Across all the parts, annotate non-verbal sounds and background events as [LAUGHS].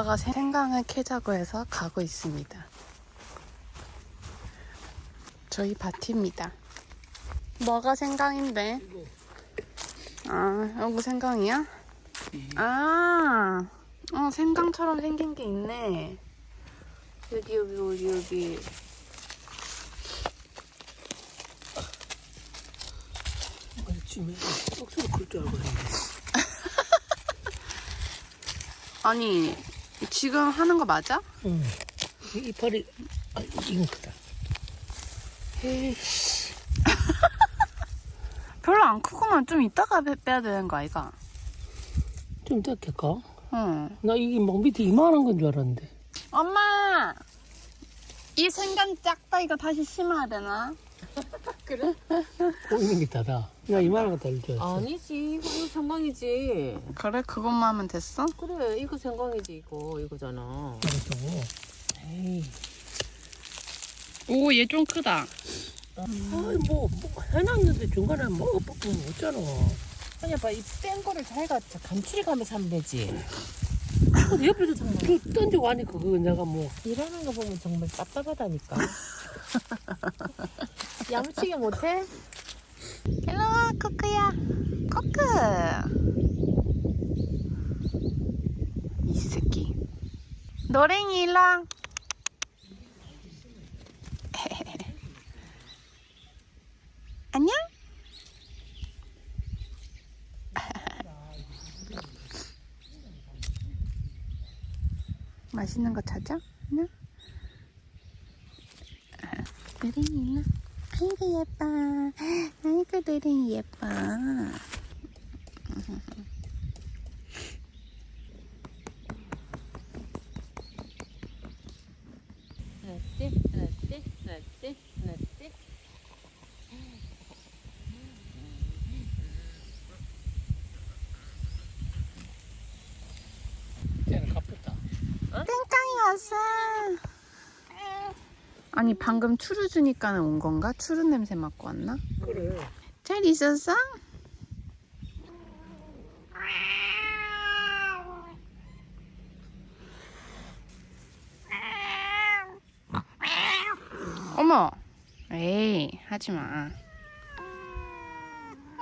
아빠가 생강을 캐자고 해서 가고 있습니다. 저희 밭입니다. 뭐가 생강인데? 아, 여기 생강이야? 아, 어, 생강처럼 생긴 게 있네. 여기, 여기, 여기, 여기. 아니, 지금 하는 거 맞아? 응. 이 이파리, 아, 이건 크다. 에이씨. [LAUGHS] 별로 안 크구만. 좀 이따가 빼- 빼야 되는 거 아이가? 좀 닦을까? 응. 나 이게 막 밑에 이만한 건 줄 알았는데. 엄마! 이 생강 작다 이거 다시 심어야 되나? 보이는 게 다다. 나 이만한 거 달릴 줄 알았어. 아니지 이거, 이거 생강이지 그래? 그것만 하면 됐어? 그래 이거 생강이지 이거 이거잖아 알았어. 에이 오, 얘 좀 크다. 아이, 뭐, 뭐, 해놨는데 중간에 뭐, 엎어보면 없잖아. 아니 아빠 이뺀 거를 자기가 감출해가면서 하면 되지 근데 옆에서 그 던지고 하니까 그거 내가 뭐. 일하는 거 보면 정말 답답하다니까 [LAUGHS] 야무치게 못해? 일로와, 코크야. 코크! 이 새끼. 노랭이 일로 와. [LAUGHS] 안녕? [LAUGHS] 맛있는 거 찾아? 안녕? 노랭이 일로 아이고 예뻐. 아이고 노랭이 예뻐. 하나씩 하나씩 하나씩 하나씩 쟤는 갚았다. 땡깡이 왔어. 아니 방금 추루 주니까 온 건가? 추루 냄새 맡고 왔나? 그래. 잘 있었어? 어머, 에이 하지 마.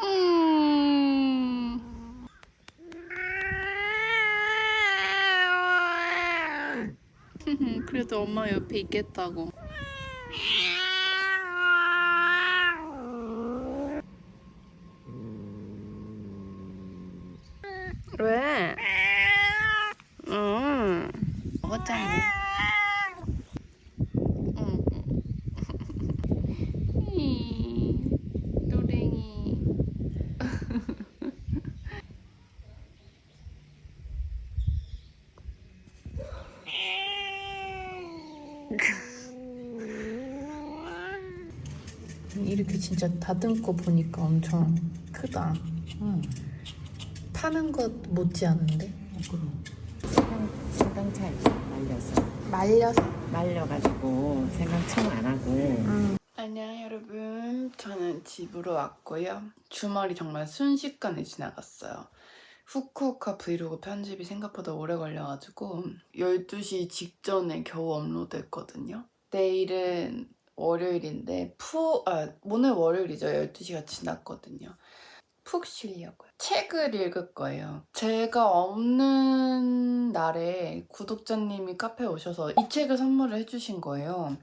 음. [LAUGHS] 그래도 엄마 옆에 있겠다고. 왜? 응. 먹었잖아. 이렇게 진짜 다듬고 보니까 엄청 크다. 응 파는 것 못지않은데? 그럼 생강 생강 잘 말려서 말려서? 말려가지고 생강청 안 하고 안녕 여러분. 저는 집으로 왔고요. 주말이 정말 순식간에 지나갔어요. 후쿠오카 브이로그 편집이 생각보다 오래 걸려가지고 12시 직전에 겨우 업로드했거든요. 내일은 월요일인데 푸, 아, 오늘 월요일이죠. 12시가 지났거든요. 푹 쉬려고요. 책을 읽을 거예요. 제가 없는 날에 구독자님이 카페에 오셔서 이 책을 선물을 해주신 거예요.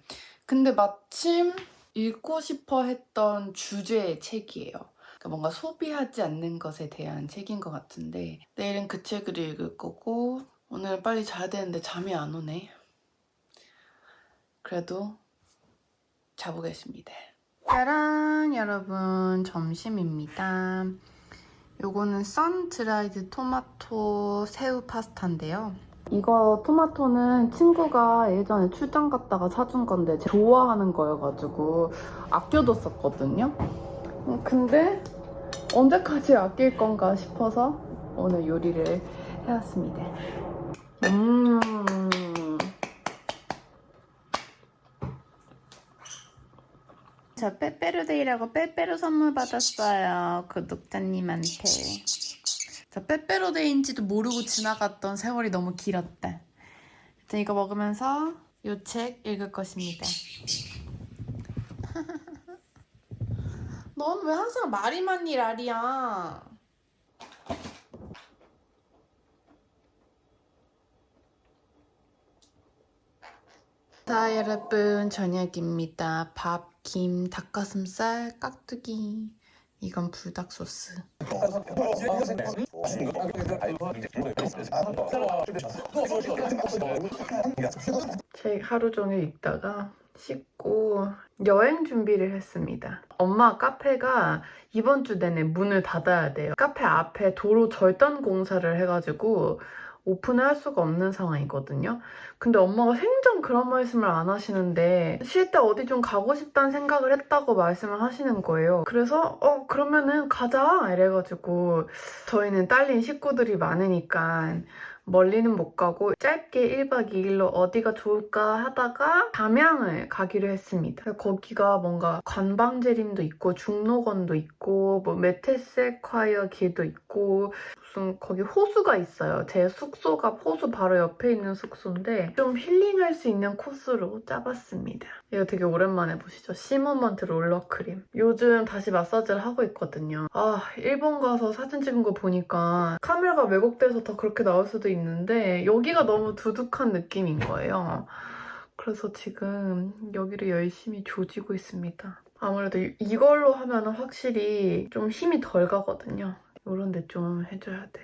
근데 마침 읽고 싶어 했던 주제의 책이에요. 그러니까 뭔가 소비하지 않는 것에 대한 책인 것 같은데 내일은 그 책을 읽을 거고 오늘 빨리 자야 되는데 잠이 안 오네. 그래도 자보겠습니다. 짜란 여러분 점심입니다. 요거는 썬드라이드 토마토 새우 파스타인데요. 이거 토마토는 친구가 예전에 출장 갔다가 사준 건데 좋아하는 거여가지고 아껴뒀었거든요. 어, 근데 언제까지 아낄 건가 싶어서 오늘 요리를 해왔습니다. 음. 저 빼빼로데이라고 빼빼로 선물 받았어요. 구독자님한테. 저 빼빼로데이인지도 모르고 지나갔던 세월이 너무 길었다. 저 이거 먹으면서 요책 읽을 것입니다. [LAUGHS] 넌 왜 항상 말이 많니 라리야? 자 여러분 저녁입니다. 밥, 김, 닭가슴살, 깍두기. 이건 불닭 소스. 책 하루 종일 읽다가 씻고 여행 준비를 했습니다. 엄마 카페가 이번 주 내내 문을 닫아야 돼요. 카페 앞에 도로 절단 공사를 해가지고 오픈을 할 수가 없는 상황이거든요. 근데 엄마가 생전 그런 말씀을 안 하시는데 쉴 때 어디 좀 가고 싶다는 생각을 했다고 말씀을 하시는 거예요. 그래서 어 그러면은 가자 이래가지고 저희는 딸린 식구들이 많으니까 멀리는 못 가고 짧게 1박 2일로 어디가 좋을까 하다가 담양을 가기로 했습니다. 거기가 뭔가 관방제림도 있고 중록원도 있고 뭐 메테세콰이어 길도 있고 무슨 거기 호수가 있어요. 제 숙소가 호수 바로 옆에 있는 숙소인데 좀 힐링할 수 있는 코스로 짜봤습니다. 이거 되게 오랜만에 보시죠. 시모먼트 롤러크림. 요즘 다시 마사지를 하고 있거든요. 아 일본 가서 사진 찍은 거 보니까 카메라가 왜곡돼서 더 그렇게 나올 수도 있 는데 여기가 너무 두둑한 느낌인 거예요. 그래서 지금 여기를 열심히 조지고 있습니다. 아무래도 이- 이걸로 하면 확실히 좀 힘이 덜 가거든요. 이런 데 좀 해줘야 돼.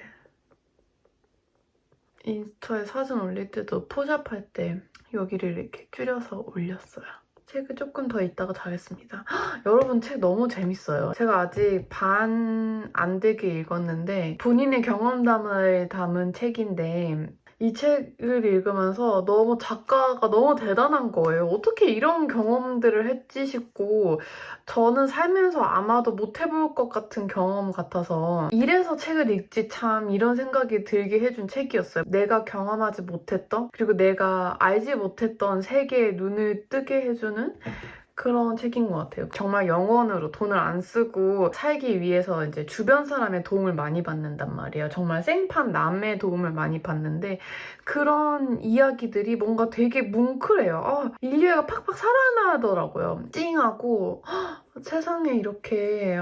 인스타에 사진 올릴 때도 포샵 할 때 여기를 이렇게 줄여서 올렸어요. 책을 조금 더 읽다가 자겠습니다. 헉, 여러분 책 너무 재밌어요. 제가 아직 반 안 되게 읽었는데 본인의 경험담을 담은 책인데 이 책을 읽으면서 너무 작가가 너무 대단한 거예요. 어떻게 이런 경험들을 했지 싶고 저는 살면서 아마도 못 해볼 것 같은 경험 같아서 이래서 책을 읽지 참 이런 생각이 들게 해준 책이었어요. 내가 경험하지 못했던 그리고 내가 알지 못했던 세계에 눈을 뜨게 해주는 그런 책인 것 같아요. 정말 영원으로 돈을 안 쓰고 살기 위해서 이제 주변 사람의 도움을 많이 받는단 말이에요. 정말 생판 남의 도움을 많이 받는데 그런 이야기들이 뭔가 되게 뭉클해요. 아, 인류애가 팍팍 살아나더라고요. 찡하고 헉, 세상에 이렇게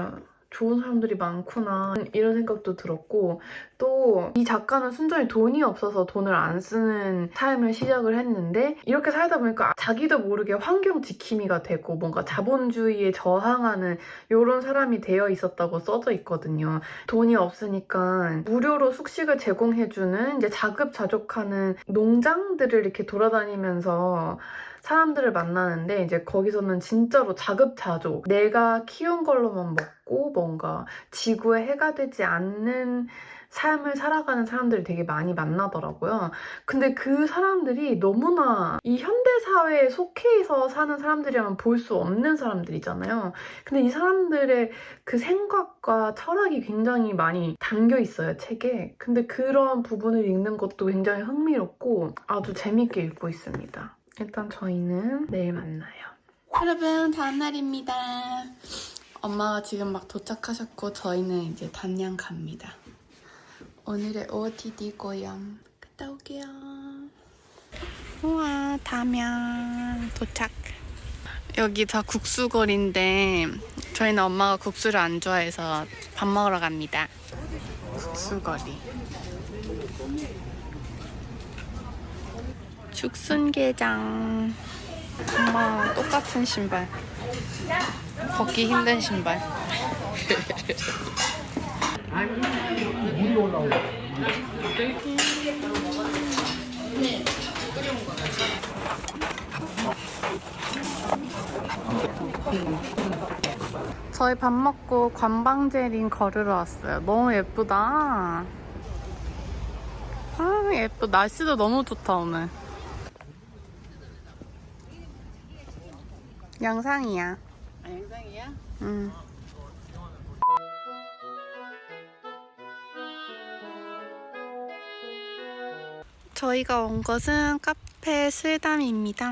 좋은 사람들이 많구나 이런 생각도 들었고 또 이 작가는 순전히 돈이 없어서 돈을 안 쓰는 삶을 시작을 했는데 이렇게 살다 보니까 자기도 모르게 환경 지킴이가 되고 뭔가 자본주의에 저항하는 이런 사람이 되어 있었다고 써져 있거든요. 돈이 없으니까 무료로 숙식을 제공해주는 이제 자급자족하는 농장들을 이렇게 돌아다니면서 사람들을 만나는데 이제 거기서는 진짜로 자급자족 내가 키운 걸로만 먹고 뭔가 지구에 해가 되지 않는 삶을 살아가는 사람들이 되게 많이 만나더라고요. 근데 그 사람들이 너무나 이 현대 사회에 속해서 사는 사람들이라면 볼 수 없는 사람들이잖아요. 근데 이 사람들의 그 생각과 철학이 굉장히 많이 담겨 있어요, 책에. 근데 그런 부분을 읽는 것도 굉장히 흥미롭고 아주 재밌게 읽고 있습니다. 일단 저희는 내일 만나요. 여러분, 다음 날입니다. 엄마가 지금 막 도착하셨고 저희는 이제 단양 갑니다. 오늘의 OOTD 고영 갔다 올게요. 우와, 담양 도착. 여기 다 국수거리인데 저희는 엄마가 국수를 안 좋아해서 밥 먹으러 갑니다. 국수거리. 죽순게장. 엄마 똑같은 신발. 벗기 힘든 신발. 저희 밥 먹고 관방제린 걸으러 왔어요. 너무 예쁘다. 아, 예쁘. 날씨도 너무 좋다, 오늘. 영상이야. 아 영상이야? 응. 저희가 온 곳은 카페 슬담입니다.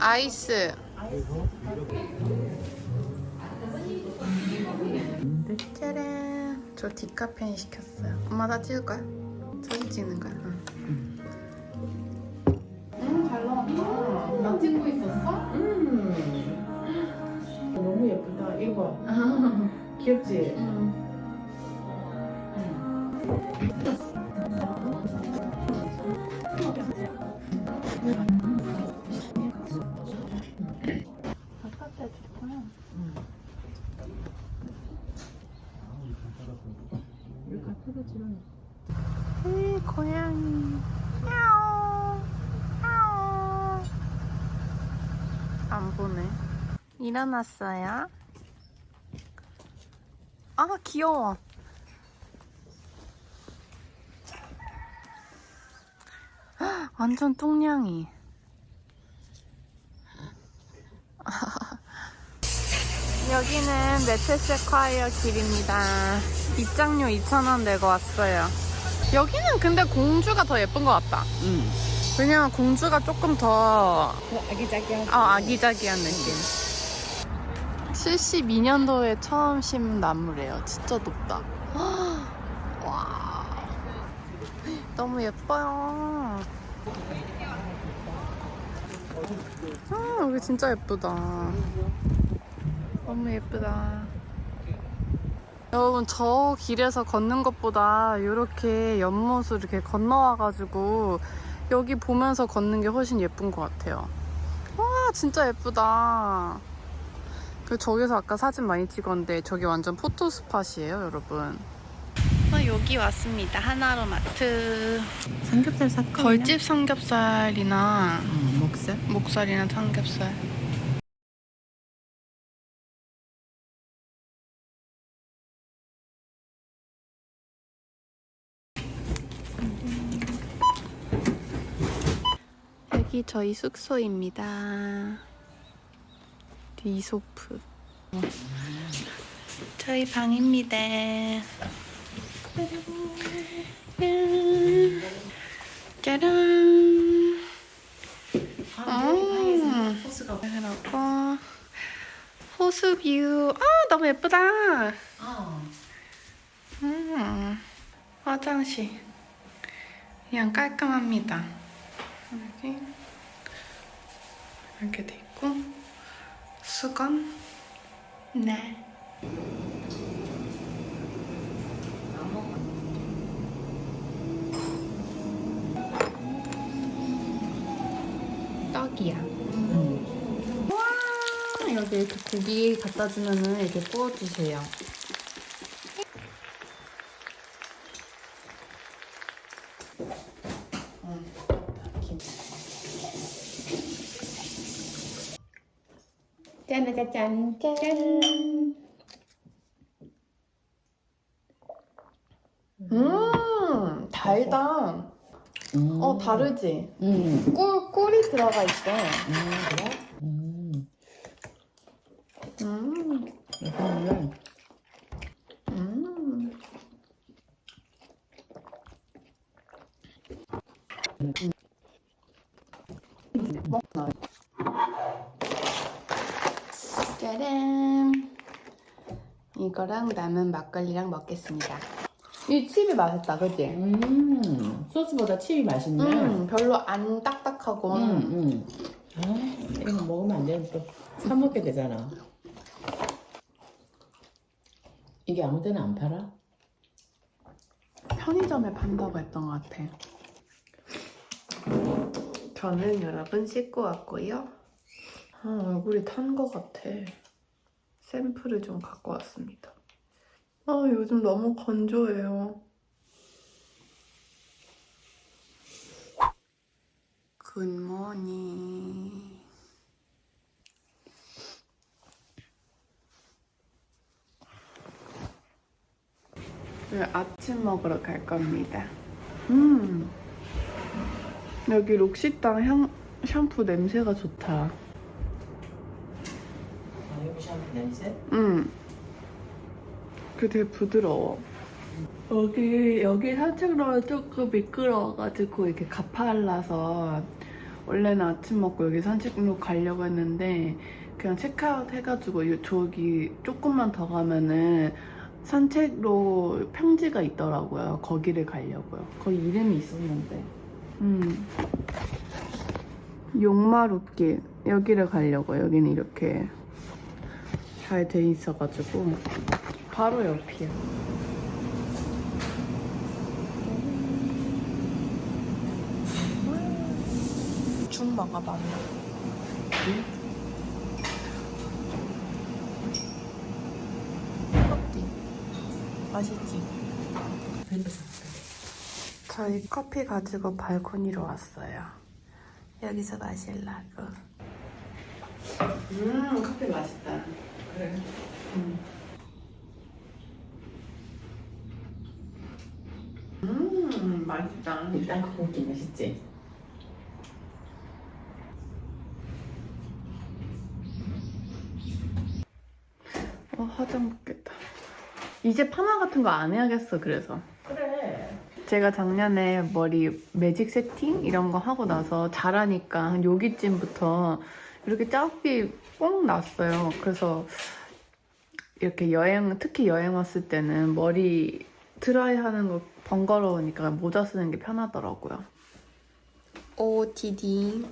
아이스. 짜란. 저 디카페인 시켰어요. 엄마 다 찍을 거야? 사진 찍는 거야? 응. 음, 잘 나왔다. 나 찍고 있었어? 음. 너무 예쁘다. 이거 [LAUGHS] 귀엽지? 응. 일어났어요? 아, 귀여워. 헉, 완전 뚱냥이. [LAUGHS] 여기는 메테세콰이어 길입니다. 입장료 2,000원 내고 왔어요. 여기는 근데 공주가 더 예쁜 것 같다. 응. 왜냐면 공주가 조금 더 아기자기한. 아, 아기자기한 느낌. 72년도에 처음 심은 나무래요. 진짜 높다. [GASPS] 와. 너무 예뻐요. 아, 여기 진짜 예쁘다. 너무 예쁘다. 여러분, 저 길에서 걷는 것보다 이렇게 연못을 이렇게 건너와가지고 여기 보면서 걷는 게 훨씬 예쁜 것 같아요. 와, 진짜 예쁘다. 그 저기서 아까 사진 많이 찍었는데 저기 완전 포토 스팟이에요, 여러분. 어, 여기 왔습니다. 하나로마트. 삼겹살 샀거든요. 걸집 삼겹살이나 응, 목살. 목살이나 삼겹살. 여기 저희 숙소입니다. 리소프. 저희 방입니다. 짜란. 음. 호스가. 그리고 호수 뷰. 아 너무 예쁘다. 어. 음. 화장실. 그냥 깔끔합니다. 여기 이렇게 돼 있고 수건. 네. 떡이야. 응. 여기 이렇게 고기 갖다 주면은 이렇게 구워주세요. 짠짜잔 짠. 음, 달다. 음. 어, 다르지? 응. 꿀, 꿀이 들어가 있어. 음, 그래? 음. 음, 이거는 음. 짜란. 이거랑 남은 막걸리랑 먹겠습니다. 이 칩이 맛있다, 그치? 음. 소스보다 칩이 맛있네. 음, 별로 안 딱딱하고. 응, 응. 아, 이거 먹으면 안또 사 먹게 되잖아. 이게 아무 데나 안 팔아? 편의점에 판다고 했던 것 같아. 저는 여러분 씻고 왔고요. 아, 얼굴이 탄 것 같아. 샘플을 좀 갖고 왔습니다. 아, 요즘 너무 건조해요. 굿모닝. 오늘 아침 먹으러 갈 겁니다. 음. 여기 록시땅 향, 샴푸 냄새가 좋다. 아, 여기 샴푸 냄새? 음. 그 되게 부드러워. 여기, 여기 산책로가 조금 미끄러워가지고 이렇게 가파라서 원래는 아침 먹고 여기 산책로 가려고 했는데 그냥 체크아웃 해가지고 이- 저기 조금만 더 가면은 산책로 평지가 있더라고요. 거기를 가려고요. 거기 이름이 있었는데. 음. 용마루길 여기를 가려고 요 여기는 이렇게 잘 돼 있어가지고 바로 옆이야. 죽 먹어봐. 뜨겁지? 맛있지? 저희 커피 가지고 발코니로 왔어요. 여기서 마실라고. 음, 커피 맛있다. 그래. 음. 음, 맛있다. 일단 고기 맛있지? 어, 화장 먹겠다. 이제 파마 같은 거 안 해야겠어, 그래서. 그래. 제가 작년에 머리 매직 세팅 이런 거 하고 나서 자라니까 한 여기쯤부터 이렇게 짝이 뽕 났어요. 그래서 이렇게 여행, 특히 여행 왔을 때는 머리 드라이 하는 거 번거로우니까 모자 쓰는 게 편하더라고요. OTD.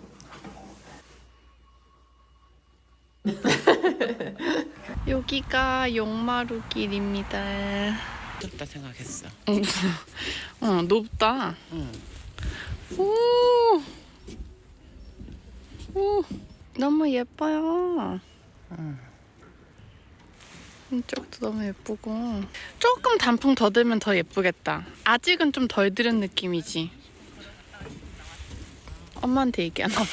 [LAUGHS] 여기가 용마루 길입니다. 좋다 생각했어. 어, 높다. 응. 오! 오! 너무 예뻐요. 응. 이쪽도 너무 예쁘고. 조금 단풍 더 들면 더 예쁘겠다. 아직은 좀 덜 들은 느낌이지. 엄마한테 얘기 안 하고.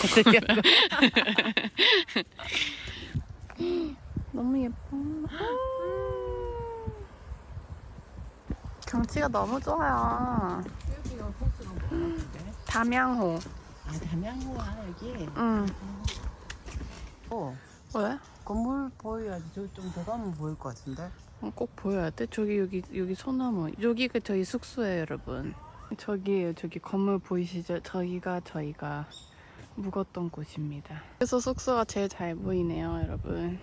너무 예뻐. 경치가 너무 좋아요. 여기가 호수가 뭐 같은데? 담양호. 아 담양호야 여기. 응. 어. 왜? 건물 보여야지. 저기 좀 더 가면 보일 것 같은데. 어, 꼭 보여야 돼. 저기 여기 여기 소나무. 여기가 저희 숙소예요, 여러분. 저기예요. 저기 건물 보이시죠? 저기가 저희가 묵었던 곳입니다. 그래서 숙소가 제일 잘 보이네요, 여러분.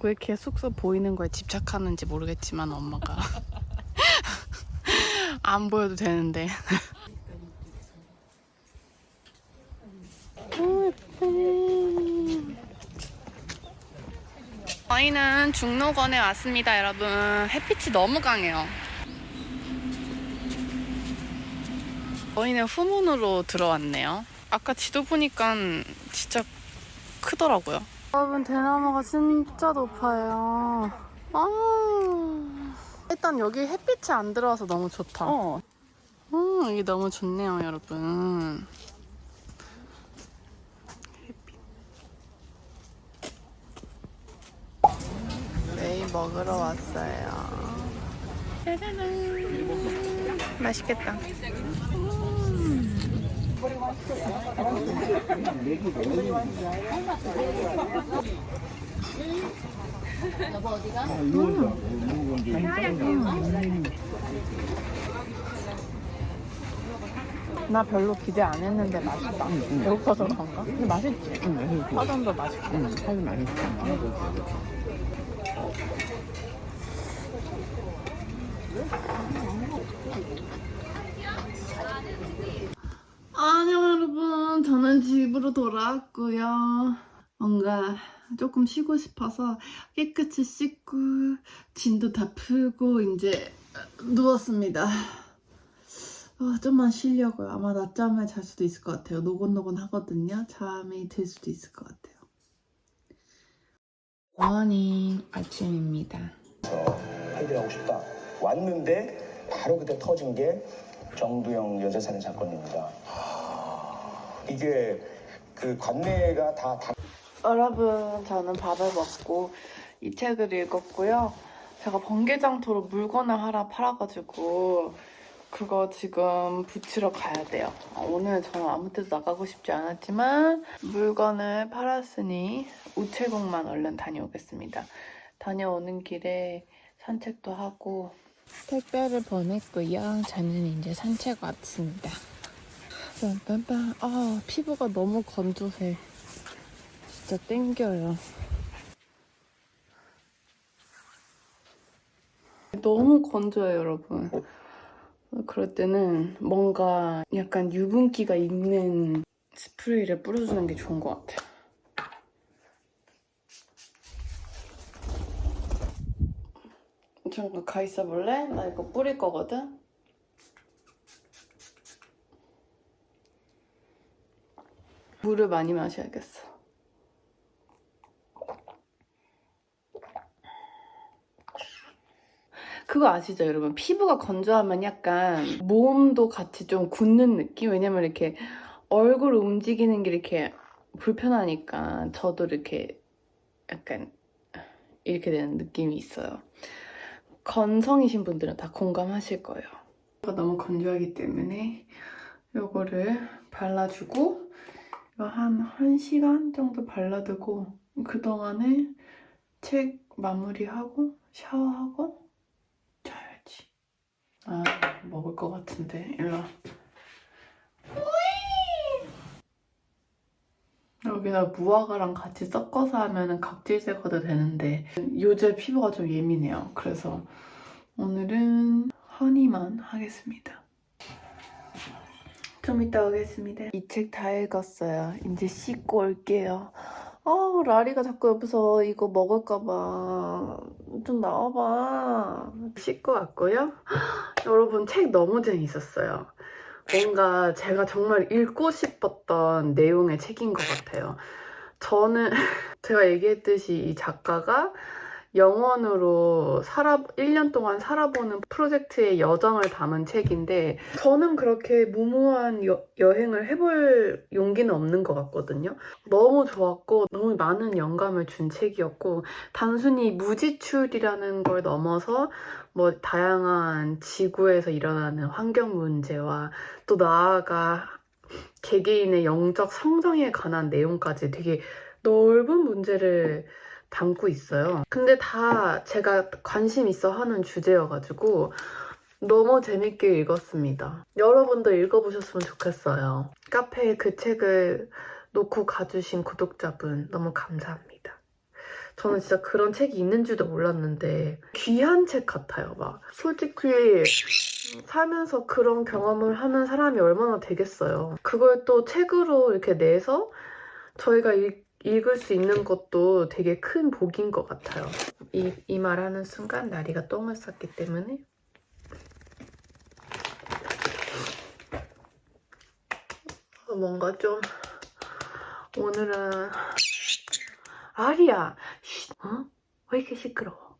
왜 이렇게 숙소 보이는 거에 집착하는지 모르겠지만 엄마가 [LAUGHS] 안 보여도 되는데. 오, 예쁘네. 저희는 중록원에 왔습니다, 여러분. 햇빛이 너무 강해요. 저희는 후문으로 들어왔네요. 아까 지도 보니까 진짜 크더라고요. 여러분, 대나무가 진짜 높아요. 아, 일단 여기 햇빛이 안 들어와서 너무 좋다. 어. 음, 여기 너무 좋네요, 여러분. 먹으러 왔어요. 짜자잔. 맛있겠다. 나 별로 기대 안 했는데 맛있다. 배고파서 그런가? 근데 맛있지? 응, 맛있지. 화전도 맛있고. 응, 살이 맛있어. 안녕 여러분 저는 집으로 돌아왔고요. 뭔가 조금 쉬고 싶어서 깨끗이 씻고 진도 다 풀고 이제 누웠습니다. 어, 좀만 쉬려고요. 아마 낮잠을 잘 수도 있을 것 같아요. 노곤노곤 하거든요. 잠이 들 수도 있을 것 같아요. 모닝 아침입니다. 해결하고 싶다. 왔는데 바로 그때 터진 게 정두영 여자 살인 사건입니다. 이게 그 관내가 다 다. 여러분, 저는 밥을 먹고 이 책을 읽었고요. 제가 번개장터로 물건을 하나 팔아가지고 그거 지금 붙이러 가야 돼요. 어, 오늘 저는 아무 데도 나가고 싶지 않았지만 물건을 팔았으니 우체국만 얼른 다녀오겠습니다. 다녀오는 길에 산책도 하고 택배를 보냈고요. 저는 이제 산책 왔습니다. 빰빰빰. 아, 피부가 너무 건조해. 진짜 땡겨요. 너무 건조해요, 여러분. 그럴 때는 뭔가 약간 유분기가 있는 스프레이를 뿌려주는 게 좋은 것 같아요. 잠깐 가 있어 볼래? 나 이거 뿌릴 거거든. 물을 많이 마셔야겠어. 그거 아시죠, 여러분? 피부가 건조하면 약간 몸도 같이 좀 굳는 느낌? 왜냐면 이렇게 얼굴 움직이는 게 이렇게 불편하니까 저도 이렇게 약간 이렇게 되는 느낌이 있어요. 건성이신 분들은 다 공감하실 거예요. 너무 건조하기 때문에 요거를 발라주고 한 1시간 정도 발라두고 그동안에 책 마무리하고 샤워하고 자야지. 아, 먹을 것 같은데. 일로 와. 여기다 무화과랑 같이 섞어서 하면 각질 제거도 되는데 요새 피부가 좀 예민해요. 그래서 오늘은 허니만 하겠습니다. 좀 이따 오겠습니다. 이 책 다 읽었어요. 이제 씻고 올게요. 아, 라리가 자꾸 옆에서 이거 먹을까봐 좀 나와봐. 씻고 왔고요. [GASPS] 여러분 책 너무 재밌었어요. 뭔가 제가 정말 읽고 싶었던 내용의 책인 것 같아요. 저는 [LAUGHS] 제가 얘기했듯이 이 작가가 영원으로 살아 1년 동안 살아보는 프로젝트의 여정을 담은 책인데 저는 그렇게 무모한 여, 여행을 해볼 용기는 없는 것 같거든요. 너무 좋았고 너무 많은 영감을 준 책이었고 단순히 무지출이라는 걸 넘어서 뭐 다양한 지구에서 일어나는 환경 문제와 또 나아가 개개인의 영적 성장에 관한 내용까지 되게 넓은 문제를 담고 있어요. 근데 다 제가 관심 있어 하는 주제여가지고 너무 재밌게 읽었습니다. 여러분도 읽어보셨으면 좋겠어요. 카페에 그 책을 놓고 가주신 구독자분 너무 감사합니다. 저는 진짜 그런 책이 있는 줄도 몰랐는데 귀한 책 같아요. 막 솔직히 살면서 그런 경험을 하는 사람이 얼마나 되겠어요. 그걸 또 책으로 이렇게 내서 저희가 읽, 읽을 수 있는 것도 되게 큰 복인 것 같아요. 이, 이 말하는 순간 나리가 똥을 쌌기 때문에 어, 뭔가 좀 오늘은 아리야 쉿, 어? 왜 이렇게 시끄러워?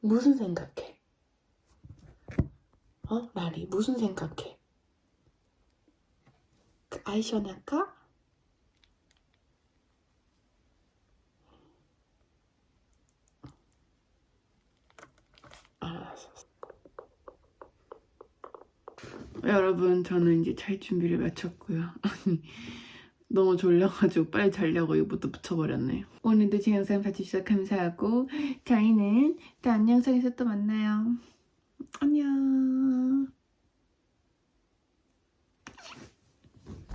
무슨 생각해? 어? 나리 무슨 생각해? 그 아이셔 할까? 알았어. 여러분, 저는 이제 잘 준비를 마쳤고요. [LAUGHS] 너무 졸려가지고 빨리 자려고 이거부터 붙여버렸네요. 오늘도 제 영상 봐주셔서 감사하고 저희는 다음 영상에서 또 만나요. 안녕.